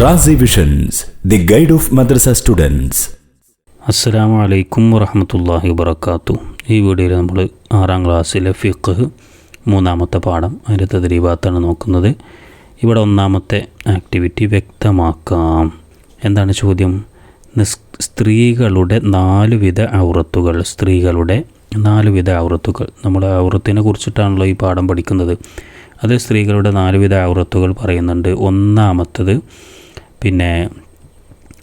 Razi visions the guide of madrasa students അസ്സലാമു അലൈക്കും വറഹമത്തല്ലാഹി വബർക്കാത്തു ഈ വീഡിയോയിൽ നമ്മൾ ആറാം ക്ലാസ്സിലെ ഫിഖ് മൂന്നാമത്തെ പാഠം അതിന്റെ തദ്രീഭാഗത്താണ് നോക്കുന്നത്. ഇവിടെ ഒന്നാമത്തെ ആക്ടിവിറ്റി വ്യക്തമാക്കാം. എന്താണ് ചോദ്യം? സ്ത്രീകളുടെ നാല് വിധ ഔറത്തുകൾ സ്ത്രീകളുടെ നാല് വിധ ഔറത്തുകൾ. നമ്മൾ ഔറത്തിനെ കുറിച്ചിട്ടാണല്ലോ ഈ പാഠം പഠിക്കുന്നത്. അത് സ്ത്രീകളുടെ നാല് വിധ ഔറത്തുകൾ പറയുന്നുണ്ട്. ഒന്നാമത്തത് പിന്നെ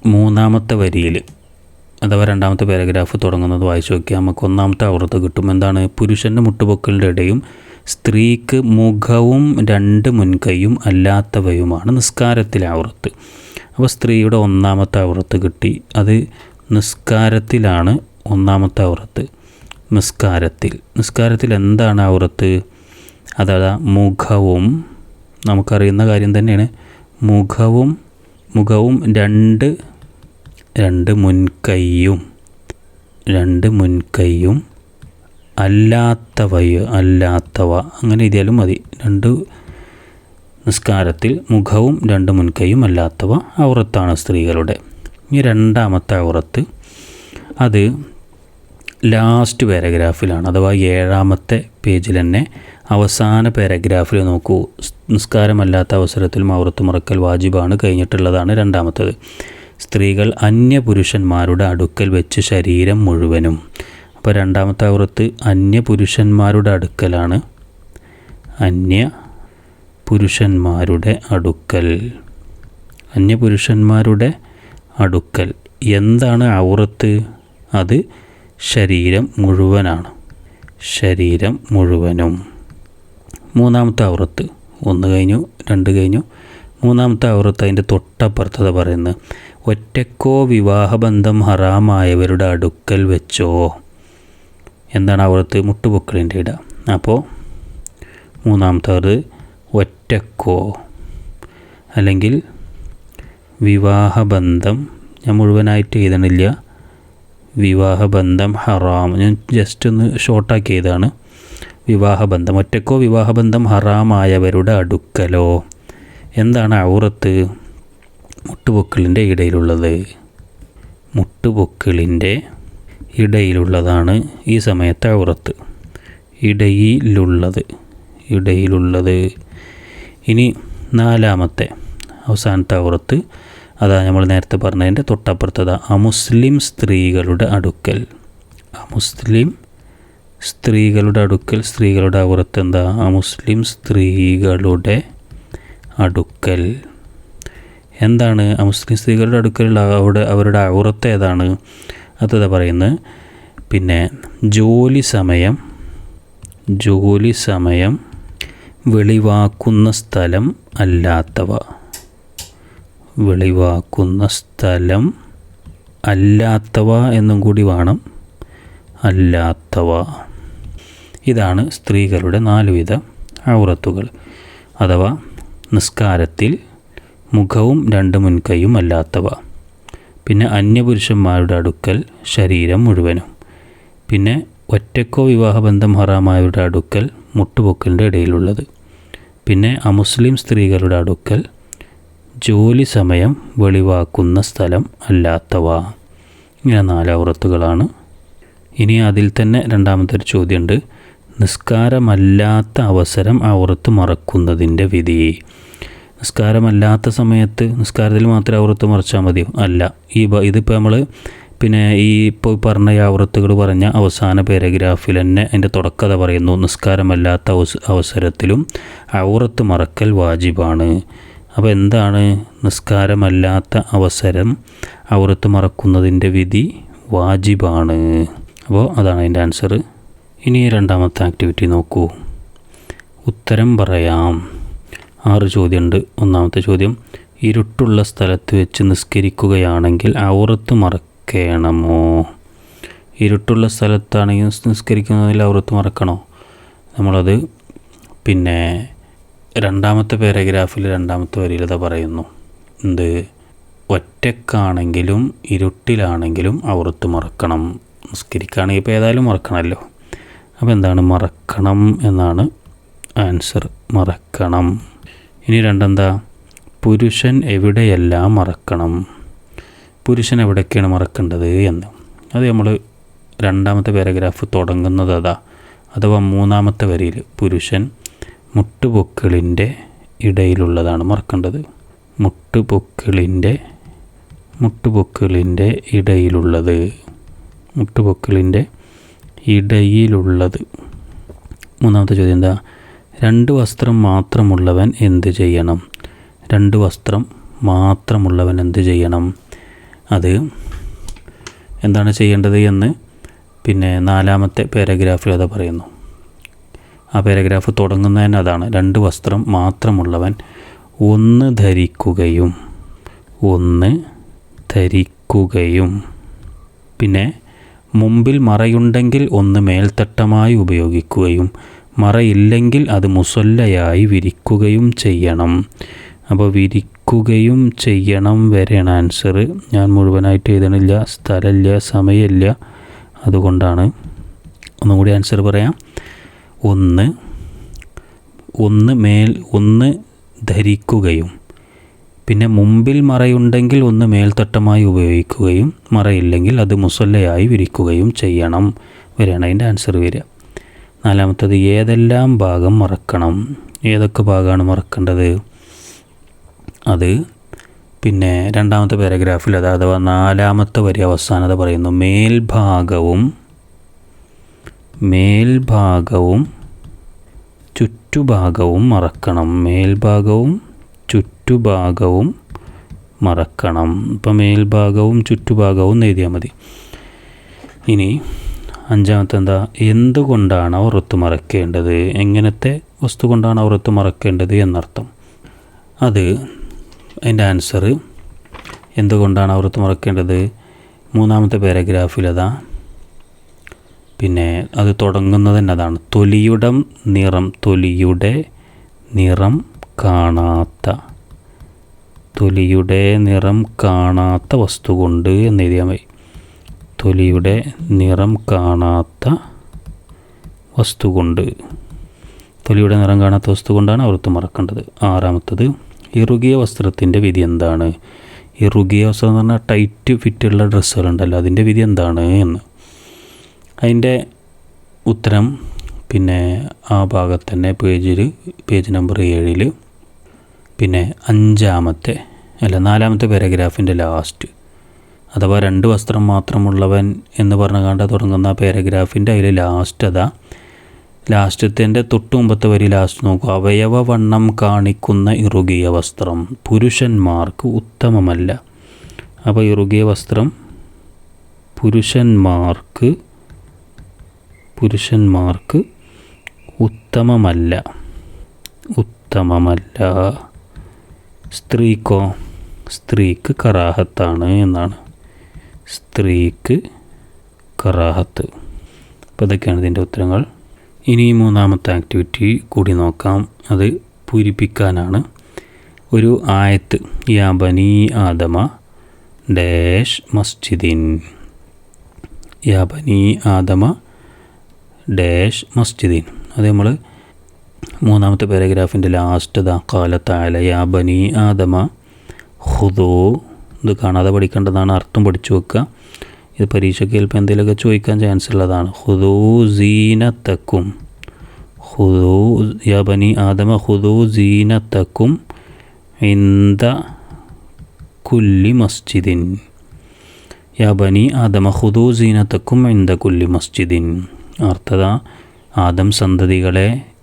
മൂന്നാമത്തെ വരിയിൽ അഥവാ രണ്ടാമത്തെ പാരഗ്രാഫ് തുടങ്ങുന്നത് വായിച്ചു നോക്കിയാൽ നമുക്ക് ഒന്നാമത്തെ ഔറത്ത് കിട്ടും. എന്താണ്? പുരുഷന്റെ മുട്ടുപൊക്കലിന്റെ ഇടയും സ്ത്രീക്ക് മുഖവും രണ്ട് മുൻകൈയും അല്ലാത്തവയുമാണ് നിസ്കാരത്തിലെ ഔറത്ത് അപ്പോൾ സ്ത്രീയുടെ ഒന്നാമത്തെ ഔറത്ത് കിട്ടി. അത് നിസ്കാരത്തിലാണ് ഒന്നാമത്തെ ഔറത്ത് നിസ്കാരത്തിൽ. നിസ്കാരത്തിൽ എന്താണ് ഔറത്ത് അതായത് മുഖവും നമുക്കറിയുന്ന കാര്യം തന്നെയാണ്. മുഖവും മുഖവും രണ്ട് രണ്ട് മുൻകൈയും രണ്ട് മുൻകൈയും അല്ലാത്തവയോ അല്ലാത്തവ. അങ്ങനെ എഴുതിയാലും മതി. രണ്ട് നിസ്കാരത്തിൽ മുഖവും രണ്ട് മുൻകൈയും അല്ലാത്തവ ഔറത്താണ് സ്ത്രീകളുടെ. ഈ രണ്ടാമത്തെ ഔറത്ത്. അത് ലാസ്റ്റ് പാരഗ്രാഫിലാണ് അഥവാ ഏഴാമത്തെ പേജിൽ തന്നെ അവസാന പാരഗ്രാഫിൽ നോക്കൂ. നിസ്കാരമല്ലാത്ത അവസരത്തിൽ മൗറത്ത് മുറക്കൽ വാജിബാണ് കഴിഞ്ഞിട്ടുള്ളതാണ് രണ്ടാമത്തത്. സ്ത്രീകൾ അന്യപുരുഷന്മാരുടെ അടുക്കൽ വെച്ച് ശരീരം മുഴുവനും. അപ്പോൾ രണ്ടാമത്തെ അവർത്ത് അന്യപുരുഷന്മാരുടെ അടുക്കലാണ്. അന്യ പുരുഷന്മാരുടെ അടുക്കൽ. അന്യപുരുഷന്മാരുടെ അടുക്കൽ. എന്താണ് ഔറത്ത് അത് ശരീരം മുഴുവനാണ്. ശരീരം മുഴുവനും. മൂന്നാമത്തെ ഔറത്ത് ഒന്ന് കഴിഞ്ഞു രണ്ട് കഴിഞ്ഞു. മൂന്നാമത്തെ ഔറത്ത് അതിന്റെ തൊട്ടപ്പുറത്തത് പറയുന്നത് ഒറ്റക്കോ വിവാഹബന്ധം ഹറാമായവരുടെ അടുക്കൽ വെച്ചോ? എന്താണ് ഔറത്ത് മുട്ടുപൊക്കളിന്റെ ഇട. അപ്പോൾ മൂന്നാമത്തെ അവർ ഒറ്റക്കോ? അല്ലെങ്കിൽ വിവാഹബന്ധം ഞാൻ മുഴുവനായിട്ട് എഴുതണില്ല. വിവാഹബന്ധം ഹറാം. ഞാൻ ജസ്റ്റ് ഒന്ന് ഷോർട്ടാക്കി എഴുതാണ്. വിവാഹബന്ധം. ഒറ്റക്കോ വിവാഹബന്ധം ഹറാമായവരുടെ അടുക്കലോ? എന്താണ് ഔറത്ത്? മുട്ടുപൊക്കിളിന്റെ ഇടയിലുള്ളത്. മുട്ടുപൊക്കിളിന്റെ ഇടയിലുള്ളതാണ് ഈ സമയത്തെ ഔറത്ത്. ഇടയിലുള്ളത്. ഇടയിലുള്ളത്. ഇനി നാലാമത്തെ അവസാനത്തെ ഔറത്ത്. അതാ നമ്മൾ നേരത്തെ പറഞ്ഞതിന്റെ തൊട്ടപ്പുറത്തതാണ് അമുസ്ലിം സ്ത്രീകളുടെ അടുക്കൽ. അമുസ്ലിം സ്ത്രീകളുടെ അടുക്കൽ സ്ത്രീകളുടെ ഔറത്ത് എന്താ? ആ മുസ്ലിം സ്ത്രീകളുടെ അടുക്കൽ. എന്താണ്? ആ മുസ്ലിം സ്ത്രീകളുടെ അടുക്കലുള്ള അവിടെ അവരുടെ ഔറത്ത് ഏതാണ്? അതതാ പറയുന്നത്? പിന്നെ ജോലി സമയം ജോലി സമയം വെളിവാക്കുന്ന സ്ഥലം അല്ലാത്തവ. വെളിവാക്കുന്ന സ്ഥലം അല്ലാത്തവ എന്നും കൂടി വേണം. അല്ലാത്തവ. ഇതാണ് സ്ത്രീകളുടെ നാലുവിധ ഔറത്തുകൾ. അഥവാ നിസ്കാരത്തിൽ മുഖവും രണ്ട് മുൻകൈയും അല്ലാത്തവ. പിന്നെ അന്യപുരുഷന്മാരുടെ അടുക്കൽ ശരീരം മുഴുവനും. പിന്നെ ഒറ്റക്കോ വിവാഹബന്ധം ഹറാമായവരുടെ അടുക്കൽ മുട്ടുപൊക്കലിന്റെ ഇടയിലുള്ളത്. പിന്നെ അമുസ്ലിം സ്ത്രീകളുടെ അടുക്കൽ ജോലി സമയം വെളിവാക്കുന്ന സ്ഥലം അല്ലാത്തവ. ഇങ്ങനെ നാലൗറത്തുകളാണ് ഇനി അതിൽ തന്നെ രണ്ടാമത്തെ ഒരു ചോദ്യമുണ്ട്. നിസ്കാരമല്ലാത്ത അവസരം അവർത്ത് മറക്കുന്നതിന്റെ വിധി. നിസ്കാരമല്ലാത്ത സമയത്ത് നിസ്കാരത്തിൽ മാത്രമേ അവർത്ത് മറച്ചാൽ മതിയോ അല്ല ഈ ഇതിപ്പോൾ നമ്മൾ പിന്നെ ഈ ഇപ്പോൾ പറഞ്ഞ ഈ അവർത്തുകൾ പറഞ്ഞ അവസാന പാരഗ്രാഫിൽ തന്നെ അതിന്റെ തുടക്കത പറയുന്നു. നിസ്കാരമല്ലാത്ത അവസരത്തിലും ഔറത്ത് മറക്കൽ വാജിബാണ്. അപ്പോൾ എന്താണ് നിസ്കാരമല്ലാത്ത അവസരം ഔറത്ത് മറക്കുന്നതിന്റെ വിധി? വാജിബാണ്. അപ്പോൾ അതാണ് അതിന്റെ ആൻസർ ഇനി രണ്ടാമത്തെ ആക്ടിവിറ്റി നോക്കൂ. ഉത്തരം പറയാം. ആറ് ചോദ്യമുണ്ട്. ഒന്നാമത്തെ ചോദ്യം ഇരുട്ടുള്ള സ്ഥലത്ത് വെച്ച് നിസ്കരിക്കുകയാണെങ്കിൽ ഔറത്ത് മറക്കണമോ? ഇരുട്ടുള്ള സ്ഥലത്താണെങ്കിൽ നിസ്കരിക്കുന്നതിൽ ഔറത്ത് മറക്കണോ? നമ്മളത് പിന്നെ രണ്ടാമത്തെ പാരഗ്രാഫിൽ രണ്ടാമത്തെ വരിയിൽ ഇതാ പറയുന്നു. എന്ത്? ഒറ്റക്കാണെങ്കിലും ഇരുട്ടിലാണെങ്കിലും ഔറത്ത് മറക്കണം. നിസ്കരിക്കുകയാണെങ്കിൽ ഇപ്പോൾ ഏതായാലും മറക്കണമല്ലോ. അപ്പോൾ എന്താണ് മറക്കണം എന്നാണ് ആൻസർ. മറക്കണം. ഇനി രണ്ടെന്താ? പുരുഷൻ എവിടെയെല്ലാം മറക്കണം? പുരുഷൻ എവിടെയൊക്കെയാണ് മറക്കേണ്ടത് എന്ന്. അത് നമ്മൾ രണ്ടാമത്തെ പാരഗ്രാഫ് തുടങ്ങുന്നത് അതാ. അഥവാ മൂന്നാമത്തെ വരിയിൽ പുരുഷൻ മുട്ടുപൊക്കിളിന്റെ ഇടയിലുള്ളതാണ് മറക്കേണ്ടത്. മുട്ടുപൊക്കിളിന്റെ മുട്ടുപൊക്കിളിന്റെ ഇടയിലുള്ളത്. മുട്ടുപൊക്കിളിന്റെ ഇടയിലുള്ളത്. മൂന്നാമത്തെ ചോദ്യം എന്താ? രണ്ട് വസ്ത്രം മാത്രമുള്ളവൻ എന്ത് ചെയ്യണം? രണ്ട് വസ്ത്രം മാത്രമുള്ളവൻ എന്ത് ചെയ്യണം? അത് എന്താണ് ചെയ്യേണ്ടത് എന്ന് പിന്നെ നാലാമത്തെ പാരഗ്രാഫിൽ അത് പറയുന്നു. ആ പാരഗ്രാഫ് തുടങ്ങുന്നതന്നെ അതാണ് രണ്ട് വസ്ത്രം മാത്രമുള്ളവൻ ഒന്ന് ധരിക്കുകയും ഒന്ന് ധരിക്കുകയും. പിന്നെ മുമ്പിൽ മറയുണ്ടെങ്കിൽ ഒന്ന് മേൽത്തട്ടമായി ഉപയോഗിക്കുകയും മറയില്ലെങ്കിൽ അത് മുസൊല്ലയായി വിരിക്കുകയും ചെയ്യണം. അപ്പോൾ വിരിക്കുകയും ചെയ്യണം വരെയാണ് ആൻസർ ഞാൻ മുഴുവനായിട്ട് എഴുതണില്ല സ്ഥലമില്ല സമയമില്ല. അതുകൊണ്ടാണ് ഒന്നും കൂടി ആൻസർ പറയാം. ഒന്ന് ഒന്ന് മേൽ ഒന്ന് ധരിക്കുകയും. പിന്നെ മുമ്പിൽ മറയുണ്ടെങ്കിൽ ഒന്ന് മേൽത്തട്ടമായി ഉപയോഗിക്കുകയും മറയില്ലെങ്കിൽ അത് മുസല്ലയായി വിരിക്കുകയും ചെയ്യണം. വരെയാണ് അതിന്റെ ആൻസർ വരിക. നാലാമത്തത് ഏതെല്ലാം ഭാഗം മറക്കണം? ഏതൊക്കെ ഭാഗമാണ് മറക്കേണ്ടത്? അത് പിന്നെ രണ്ടാമത്തെ പാരഗ്രാഫിൽ അത് അഥവാ നാലാമത്തെ വരി അവസാനത പറയുന്നു. മേൽഭാഗവും മേൽഭാഗവും ചുറ്റുഭാഗവും മറക്കണം. മേൽഭാഗവും ചുറ്റുഭാഗവും മറക്കണം. ഇപ്പം മേൽഭാഗവും ചുറ്റുഭാഗവും എഴുതിയാൽ മതി. ഇനി അഞ്ചാമത്തെ എന്താ എന്തുകൊണ്ടാണ് ഔറത്ത് മറക്കേണ്ടത്? എങ്ങനത്തെ വസ്തു കൊണ്ടാണ് ഔറത്ത് മറക്കേണ്ടത് എന്നർത്ഥം. അത് അതിന്റെ ആൻസർ എന്തുകൊണ്ടാണ് ഔറത്ത് മറക്കേണ്ടത്? മൂന്നാമത്തെ പാരഗ്രാഫിൽ അതാ. പിന്നെ അത് തുടങ്ങുന്നത് തന്നെ അതാണ് തൊലിയുടെ നിറം തൊലിയുടെ നിറം കാണാത്ത തൊലിയുടെ നിറം കാണാത്ത വസ്തു കൊണ്ട് എന്ന് എഴുതിയാൽ മതി. തൊലിയുടെ നിറം കാണാത്ത വസ്തു കൊണ്ട് തൊലിയുടെ നിറം കാണാത്ത വസ്തു കൊണ്ടാണ് അവർക്ക് മറക്കേണ്ടത്. ആറാമത്തത് ഇറുകിയ വസ്ത്രത്തിന്റെ വിധി എന്താണ്? ഇറുകിയ വസ്ത്രം എന്ന് പറഞ്ഞാൽ ടൈറ്റ് ഫിറ്റുള്ള ഡ്രസ്സുകളുണ്ടല്ലോ അതിന്റെ വിധി എന്താണ് എന്ന്. അതിന്റെ ഉത്തരം പിന്നെ ആ ഭാഗത്ത് തന്നെ പേജിൽ പേജ് നമ്പർ ഏഴിൽ പിന്നെ അഞ്ചാമത്തെ അല്ല നാലാമത്തെ പാരഗ്രാഫിന്റെ ലാസ്റ്റ്. അഥവാ രണ്ട് വസ്ത്രം മാത്രമുള്ളവൻ എന്ന് പറഞ്ഞു കണ്ട തുടങ്ങുന്ന പാരഗ്രാഫിന്റെ അതിൽ ലാസ്റ്റ് അതാ. ലാസ്റ്റത്തിന്റെ തൊട്ട് മുമ്പത്തെ വരി ലാസ്റ്റ് നോക്കൂ. അവയവ വണ്ണം കാണിക്കുന്ന ഇറുകിയ വസ്ത്രം. പുരുഷന്മാർക്ക് ഉത്തമമല്ല. അപ്പോൾ ഇറുകിയ വസ്ത്രം പുരുഷന്മാർക്ക് പുരുഷന്മാർക്ക് ഉത്തമമല്ല. ഉത്തമമല്ല. സ്ത്രീക്കോ സ്ത്രീക്ക് കറാഹത്താണ് എന്നാണ്. സ്ത്രീക്ക് കറാഹത്ത്. അപ്പോൾ ഇതൊക്കെയാണ് ഇതിന്റെ ഉത്തരങ്ങൾ. ഇനി മൂന്നാമത്തെ ആക്ടിവിറ്റി കൂടി നോക്കാം. അത് പൂരിപ്പിക്കാനാണ്. ഒരു ആയത്ത് യാ ബനി ആദമ ഡാഷ് മസ്ജിദിൻ. യാ ബനി ആദമ ഡാഷ് മസ്ജിദിൻ. അത് നമ്മൾ മൂന്നാമത്തെ പാരഗ്രാഫിന്റെ ലാസ്റ്റ് ദാ കാലത്തായ യാ ബനി ആദമ ഹുദോ ഇത് കാണാതെ പഠിക്കേണ്ടതാണ് അർത്ഥം പഠിച്ചു വെക്കുക. ഇത് പരീക്ഷയ്ക്ക് ചിലപ്പോൾ എന്തെങ്കിലുമൊക്കെ ചോദിക്കാൻ ചാൻസ് ഉള്ളതാണ്. ഹുദോ സീനത്തക്കും ഹുദോ യാ ബനി ആദമ ഹുദോ സീനത്തക്കും ഇന്ത കുല്ലി മസ്ജിദിൻ. യാ ബനി ആദമ ഹുദോ സീനത്തക്കും ഇന്ത കുല്ലി മസ്ജിദിൻ. അർത്ഥത ആദം സന്തതികളെ